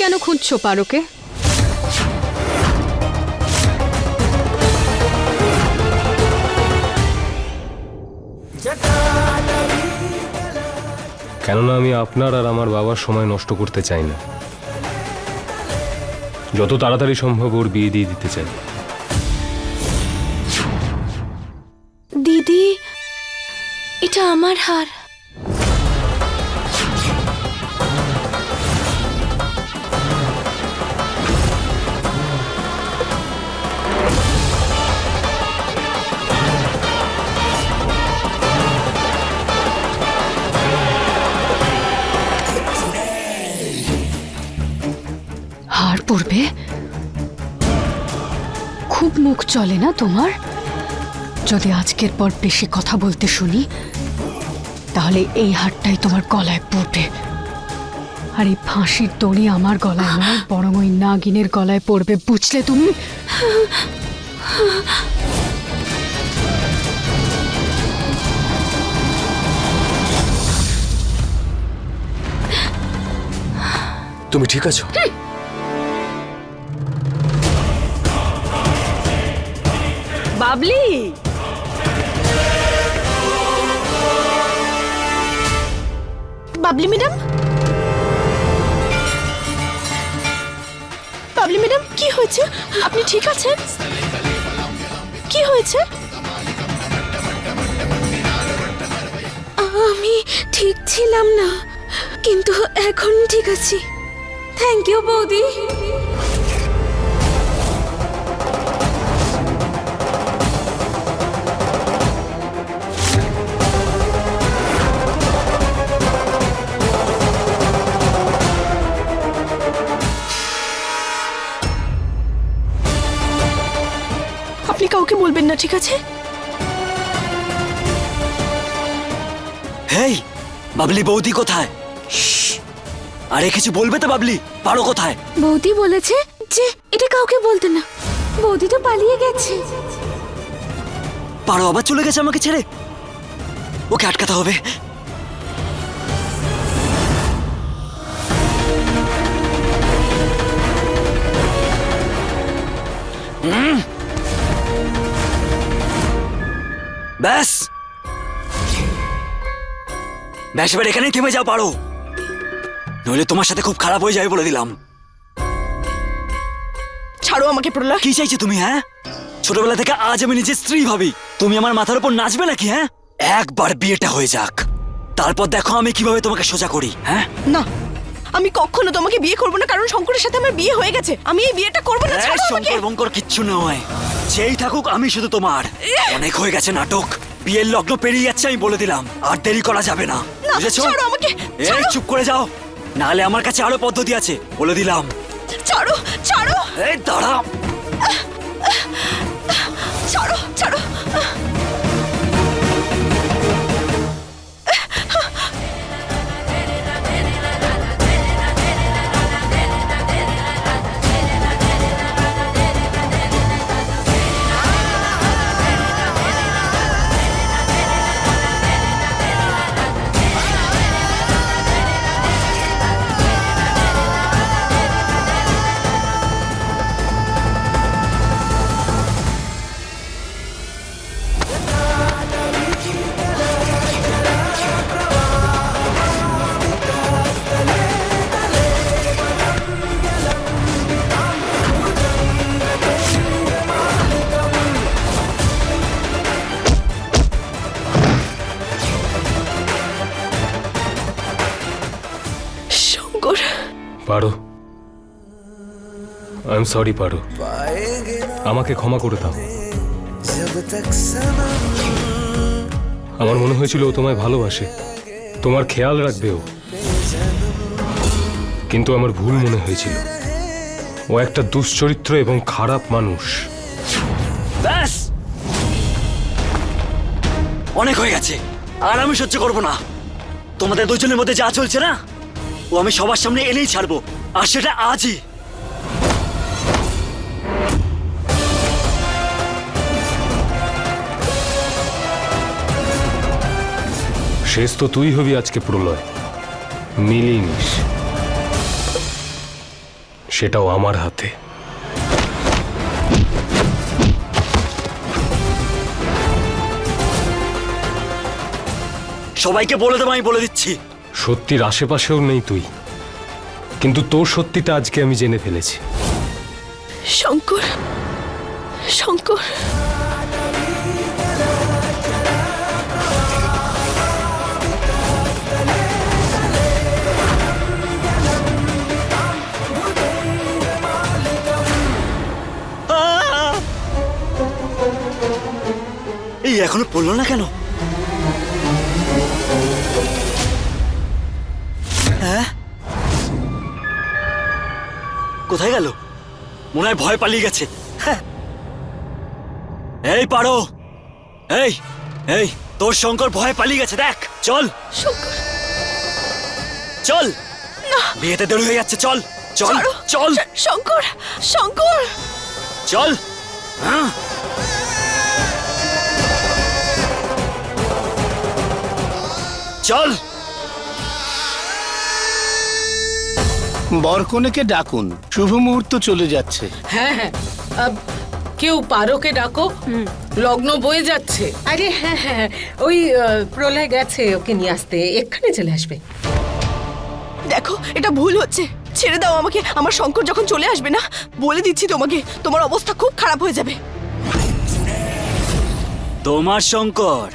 কেন খুঁজছো পারোকে? কেননা আমি আপনার আর আমার বাবার সময় নষ্ট করতে চাই না। যত তাড়াতাড়ি সম্ভব ওর বিয়ে দিয়ে দিতে চাই। দিদি এটা আমার হার। চলে না তোমার? যদি আজকের পর বেশি কথা বলতে শুনি তাহলে এই হারটাই তোমার গলায় পড়বে। আর এই ফাঁসির দড়ি আমার গলায় নয় বরং ওই নাগিনের গলায় পড়বে বুঝলে তুমি? তুমি ঠিক আছো? বাবলি? বাবলি ম্যাডাম? বাবলি ম্যাডাম, কি হয়েছে? আপনি ঠিক আছেন? কি হয়েছে? আমি ঠিক ছিলাম না, কিন্তু এখন ঠিক আছি। থ্যাংক ইউ বৌদি। ঠিক আছে? হেই বাবলি বৌদি কোথায়? আরে কিছু বলবে তো বাবলি? পারো কোথায়? বৌদি বলেছে যে এটা কাউকে বলতে না। বৌদি তো পালিয়ে গেছে। পারো আবার চলে গেছে আমাকে ছেড়ে? ওকে আটকাতে হবে। হুম। ব্যাস। ব্যাস এবার এখানেই থেমে যাও পারো। নইলে তোমার সাথে খুব খারাপ হয়ে যাবে বলে দিলাম। ছাড়ো আমাকে প্রলয় কি চাইছো তুমি হ্যাঁ? ছোটবেলা থেকে আজ আমি নিজের স্ত্রী ভাবি। তুমি আমার মাথার উপর নাচবে নাকি হ্যাঁ? একবার বিয়েটা হয়ে যাক। তারপর দেখো আমি কীভাবে তোমাকে সোজা করি হ্যাঁ? না আমি কখনো তোমাকে বিয়ে করব না কারণ শঙ্করের সাথে আমার বিয়ে হয়ে গেছে। আমি এই বিয়েটা করব না ছাড়ো আমাকে। শঙ্কর বঙ্কর কিচ্ছু নয়। যেই থাকুক আমি শুধু তোমার। অনেক হয়ে গেছে নাটক। বিয়ের লগ্ন পেরিয়ে যাচ্ছে আমি বলে দিলাম। আর দেরি করা যাবে না। না, বুঝেছ? ছাড়ো আমাকে, এই ছাড়ো। চুপ করে যাও। নাহলে আমার কাছে আরও পদ্ধতি আছে বলে দিলাম। ছাড়ো ছাড়ো। এম সরি পারো আমাকে ক্ষমা করে দাও। আমার মনে হয়েছিল ও তোমায় ভালোবাসে। তোমার খেয়াল রাখবে ও। কিন্তু আমার ভুল মনে হয়েছিল। ও একটা দুশ্চরিত্র এবং খারাপ মানুষ। ব্যাস! অনেক হয়ে গেছে। আর আমি সহ্য করব না। তোমাদের দুজনের মধ্যে যা চলছে না, ও আমি সবার সামনে এনেই ছাড়বো। আর সেটা আজই। শেষ তো তুই হবি আজকে প্রলয়। মিলিয়ে নিস সেটাও আমার হাতে। সবাইকে বলে দেবো আমি বলে দিচ্ছি। সত্যির আশেপাশেও নেই তুই। কিন্তু তোর সত্যিটা আজকে আমি জেনে ফেলেছি। শঙ্কর শঙ্কর। এখনও পড়ল না কেন? হ্যাঁ? কোথায় গেল? মনে হয় ভয় পালিয়ে গেছে। হ্যাঁ। এই পারো। এই এই তোর শঙ্কর ভয় পালিয়ে গেছে দেখ চল। শঙ্কর। চল। বিয়েতে দেরি হয়ে যাচ্ছে চল চল। চল। শঙ্কর শঙ্কর। চল। হ্যাঁ। চল। বরকনেকে ডাকুন শুভ মুহূর্ত চলে যাচ্ছে। হ্যাঁ হ্যাঁ। আব, কেউ পারোকে ডাকো লগ্ন বয়ে যাচ্ছে। আরে হ্যাঁ হ্যাঁ ওই আহ, প্রলয় গেছে ওকে নিয়ে আসতে এক্ষুনি চলে আসবে। দেখো এটা ভুল হচ্ছে। ছেড়ে দাও আমাকে আমার শঙ্কর যখন চলে আসবে না বলে দিচ্ছি তোমাকে তোমার অবস্থা খুব খারাপ হয়ে যাবে। তোমার শঙ্কর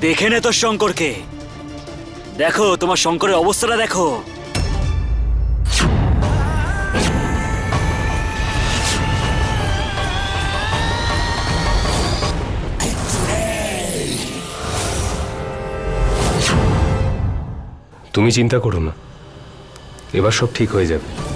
দেখে নে তোর শঙ্করকে। দেখো, তোমার শঙ্করের অবস্থাটা দেখো। তুমি চিন্তা করো না। এবার সব ঠিক হয়ে যাবে।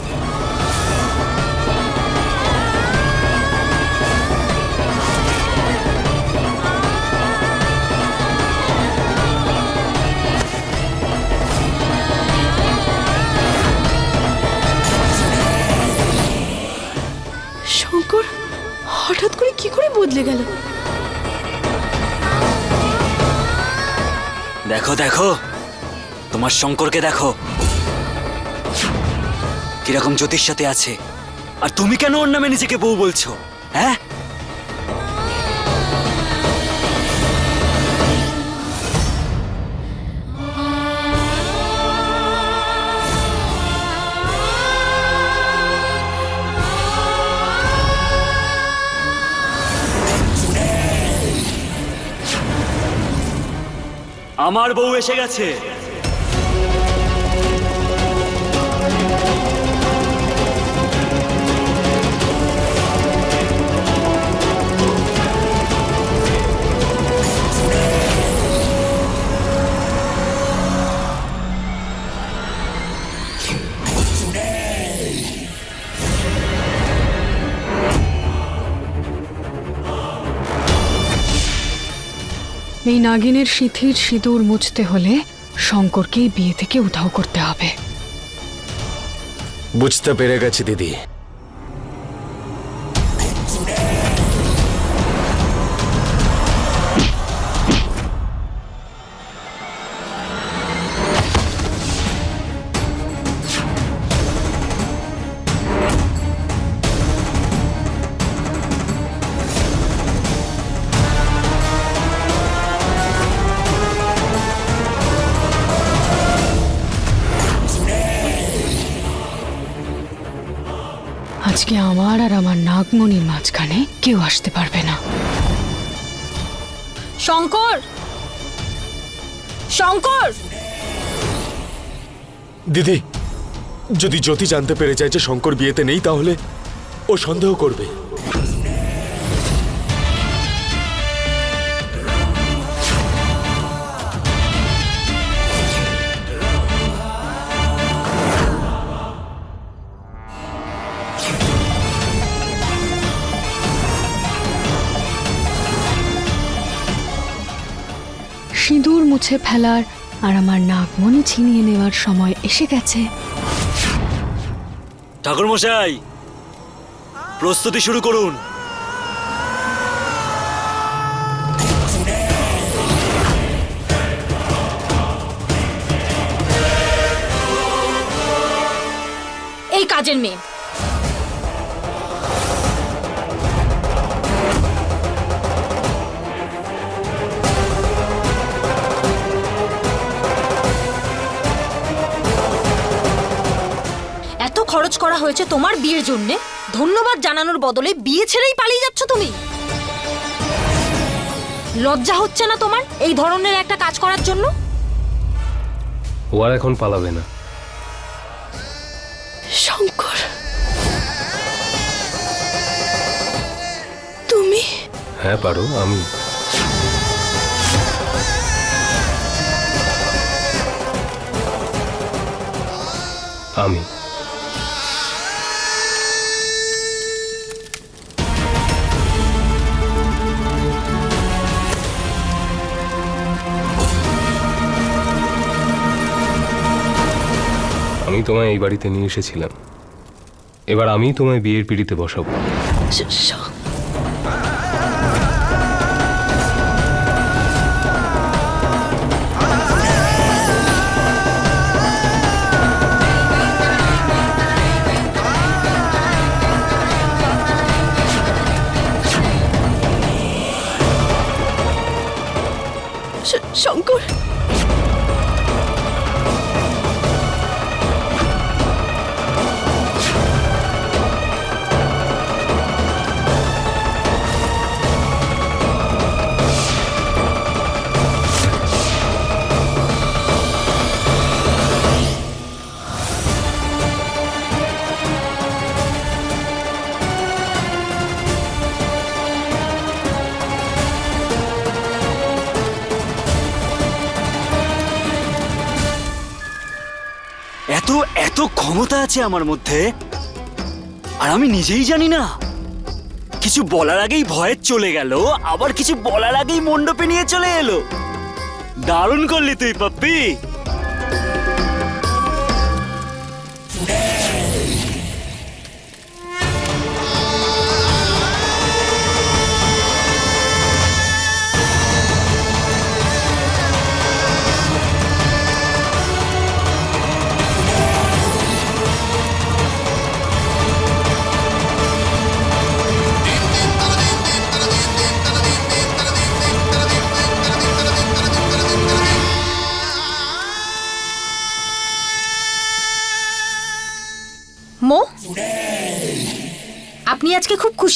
দেখো দেখো। তোমার শঙ্করকে দেখো। কীরকম জ্যোতির সাথে আছে। আর তুমি কেন ওর নামে নিজেকে বউ বলছো হ্যাঁ? আমার বউ এসে গেছে। নাগিনের সিথির সিঁদুর মুছতে হলে শঙ্করকেই বিয়ে থেকে উধাও করতে হবে। বুঝতে পেরে গেছি, দিদি। আমার আর আমার নাগমণির মাঝখানে কেউ আসতে পারবে না। শঙ্কর! শঙ্কর! দিদি যদি জ্যোতি জানতে পেরে যায় যে শঙ্কর বিয়েতে নেই তাহলে ও সন্দেহ করবে। মুছে ফেলার আর আমার নাগমণি ছিনিয়ে নেওয়ার সময় এসে গেছে। ঠাকুর মশাই প্রস্তুতি শুরু করুন। এই কাজের মেয়ে করা হয়েছে তোমার বিয়ের জন্য। ধন্যবাদ জানানোর বদলে বিয়ে ছেড়েই পালিয়ে যাচ্ছ তুমি। লজ্জা হচ্ছে না তোমার এই ধরনের একটা কাজ করার জন্য? ও আর এখন পালাবে না। শঙ্কর তুমি? হ্যাঁ পারো আমি। আমি। আমি তোমায় এই বাড়িতে নিয়ে এসেছিলাম। এবার আমি তোমায় বিয়ের পিড়িতে বসাবো। ক্ষমতা আছে আমার মধ্যে, আর আমি নিজেই জানি না। কিছু বলার আগেই ভয়ে চলে গেল, আবার কিছু বলার আগেই মণ্ডপে নিয়ে চলে এলো। দারুণ করলি তুই, পাপ্পি।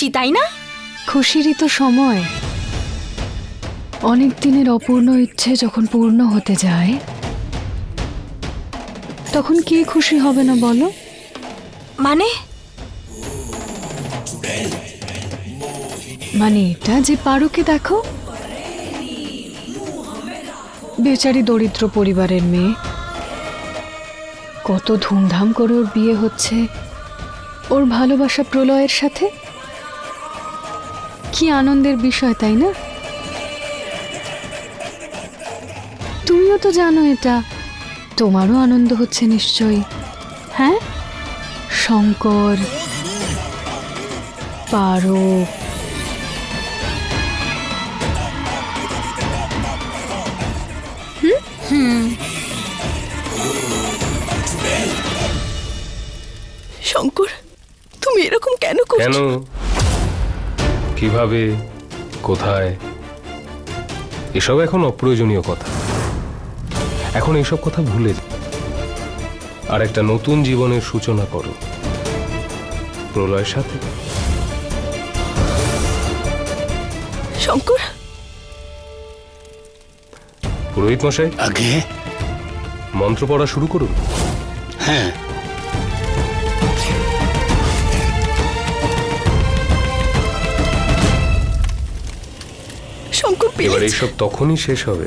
খুশি, তাই না? খুশিরই তো সময়। অনেক দিনের অপূর্ণ ইচ্ছে যখন পূর্ণ হতে যায়, তখন কে খুশি হবে না বলো? মানে? মানে এটা যে পারোকে দেখো? বেচারি দরিদ্র পরিবারের মেয়ে। কত ধুমধাম করে ওর বিয়ে হচ্ছে। ওর ভালোবাসা প্রলয়ের সাথে? কি আনন্দের বিষয় তাই না? তুমিও তো জানো এটা। তোমারও আনন্দ হচ্ছে নিশ্চয়ই। হ্যাঁ? শঙ্কর পারো শঙ্কর তুমি এরকম কেন কেন? করছ কীভাবে কোথায়? এসব এখন অপ্রয়োজনীয় কথা। এখন এসব কথা ভুলে যাও আর একটা নতুন জীবনের সূচনা করো। প্রলয়ের সাথে। শঙ্কর? পুরোহিত মশাই? আগে? মন্ত্র পড়া শুরু করুন। হ্যাঁ। এবার এইসব তখনই শেষ হবে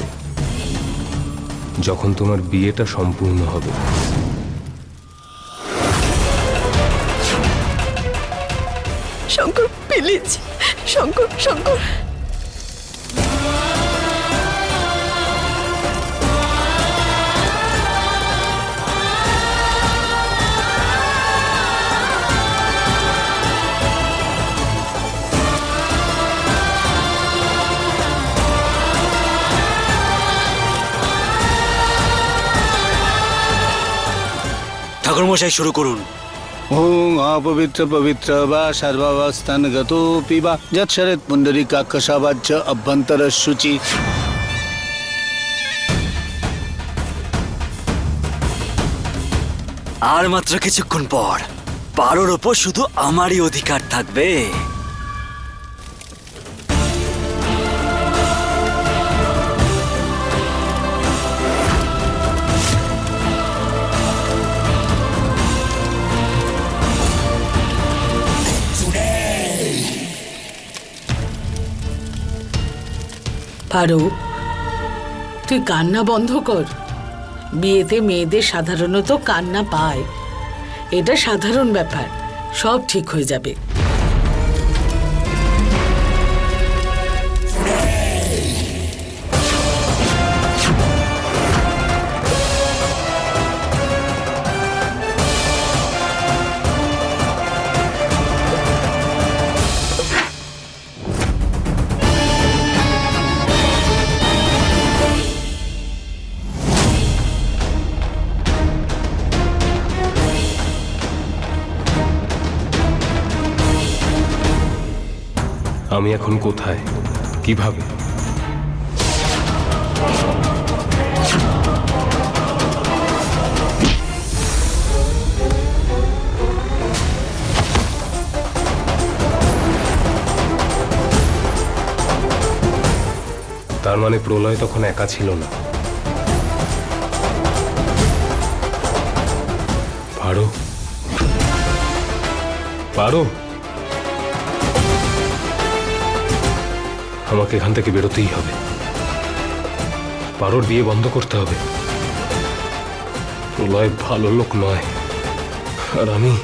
যখন তোমার বিয়েটা সম্পূর্ণ হবে। শঙ্কর প্লিজ শঙ্কর শঙ্কর। ঠাকুরমশাই শুরু করুন। ওং অপবিত্র পবিত্র বা সর্বাবস্থান গতোপি বা যৎসরেত পুণ্ডরী কাক্ষসাবাচ্য অভ্যন্তর সূচি। আর মাত্র কিছুক্ষণ পর পারোর ওপর শুধু আমারই অধিকার থাকবে। পারো। তুই কান্না বন্ধ কর। বিয়েতে মেয়েদের সাধারণত কান্না পায়। এটা সাধারণ ব্যাপার, সব ঠিক হয়ে যাবে। আমি এখন কোথায়? কীভাবে? তার মানে প্রলয় তখন একা ছিল না। পারো? পারো? আমাকে এখান থেকে বেরোতেই হবে। পারোর বিয়ে বন্ধ করতে হবে। প্রলয় ভালো লোক নয়। আর আমি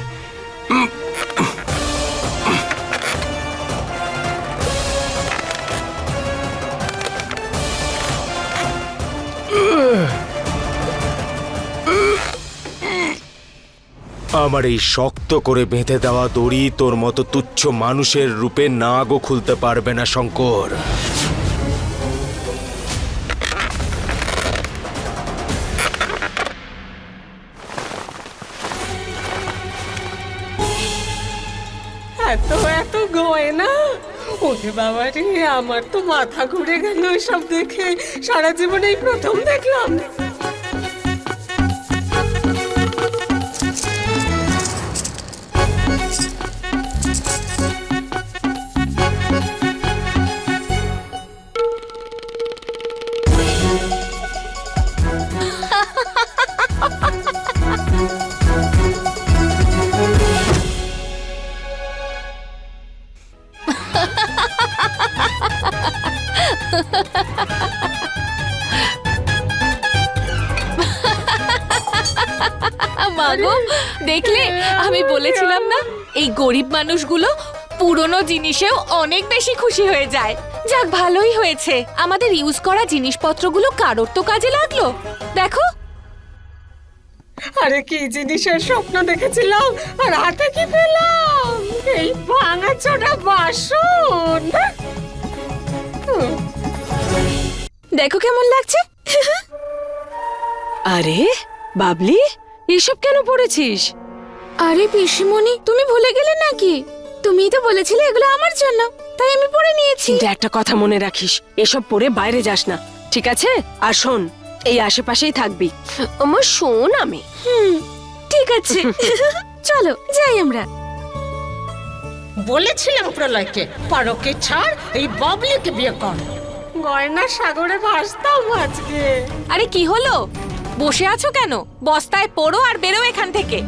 আমার এই শক্ত করে বেঁধে দেওয়া দড়ি তোর মতো তুচ্ছ মানুষের রূপে নাগও খুলতে পারবে না, শঙ্কর। এত এত গয়না বাবা রে আমার তো মাথা ঘুরে গেল সব দেখে। সারা জীবনে প্রথম দেখলাম। মানুষগুলো পুরনো জিনিসেও অনেক বেশি খুশি হয়ে যায়। যাক ভালোই হয়েছে। আমাদের ইউজ করা জিনিসপত্রগুলো কারোর তো কাজে লাগল? দেখো। আরে কি জিনিসের স্বপ্ন দেখেছিলাম আর হাতে কি পেলাম? এই ভাঙা চোটা বাসন। দেখো কেমন লাগছে। আরে বাবলি এসব কেন পড়েছিস? আরে পিসিমণি তুমি ভুলে গেলে নাকি? তুমিই তো বলেছিলে এগুলো আমার জন্য তাই আমি পরে নিয়েছি। কিন্তু একটা কথা মনে রাখিস এসব পরে বাইরে যাস না ঠিক আছে? আর শোন এই আশেপাশেই থাকবি। আমার শোন আমি। হুম ঠিক আছে। চলো যাই আমরা। বলেছিলাম প্রলয়কে পারকে ছাড় এই বাবলিকে বিয়ে কর। গয়না সাগরে ভাসতাম আজকে। আরে কি হলো? বসে আছো কেন? বস্তায় পড়ো আর বেরো এখান থেকে।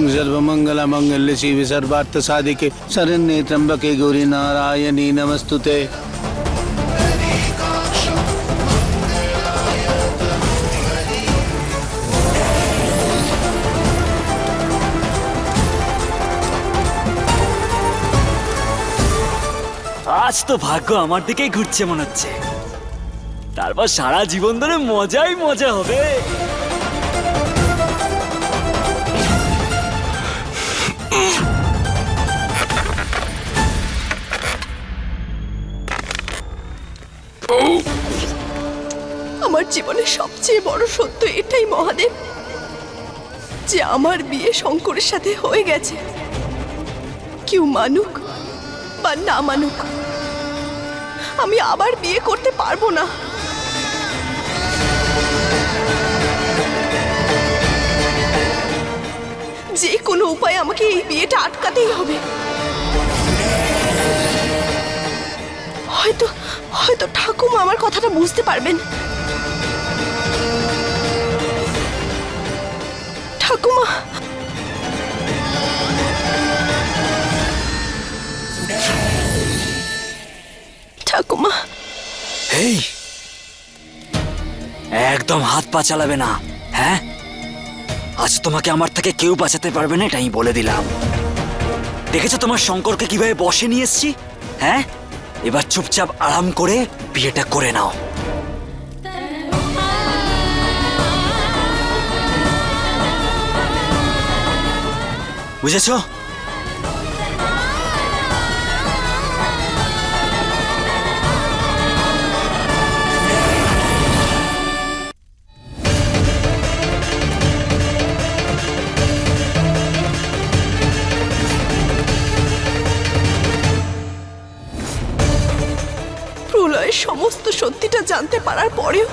ওং সর্বমঙ্গল মঙ্গল্য শিবে সর্বার্থ সাধিকে শরণ্যে ত্র্যম্বকে গৌরী আজ তো ভাগ্য আমার দিকেই ঘুরছে মনে হচ্ছে। তারপর সারা জীবন ধরে মজাই মজা হবে। আমার জীবনের সবচেয়ে বড় সত্য এটাই, মহাদেব, যে আমার বিয়ে শঙ্করের সাথে হয়ে গেছে। কেউ মানুক বা না মানুক, আমি আবার বিয়ে করতে পারব না। যে কোনো উপায়ে আমাকে এই বিয়েটা আটকাতেই হবে। হয়তো হয়তো ঠাকুমা আমার কথাটা বুঝতে পারবেন। ঠাকুমা! ঠাকুমা! এই একদম হাত পা চালাবে না হ্যাঁ? আজ তোমাকে আমার থেকে কেউ বাঁচাতে পারবে না এটা আমি বলে দিলাম। দেখেছ তোমার শঙ্করকে কীভাবে বসে নিয়ে এসছি? হ্যাঁ? এবার চুপচাপ আরাম করে বিয়েটা করে নাও। বুঝেছ? সত্যিটা জানতে পারার পরেও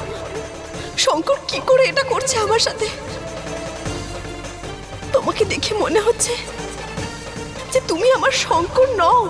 শঙ্কর কি করে এটা করছে আমার সাথে? তোমাকে দেখে মনে হচ্ছে যে তুমি আমার শঙ্কর নও।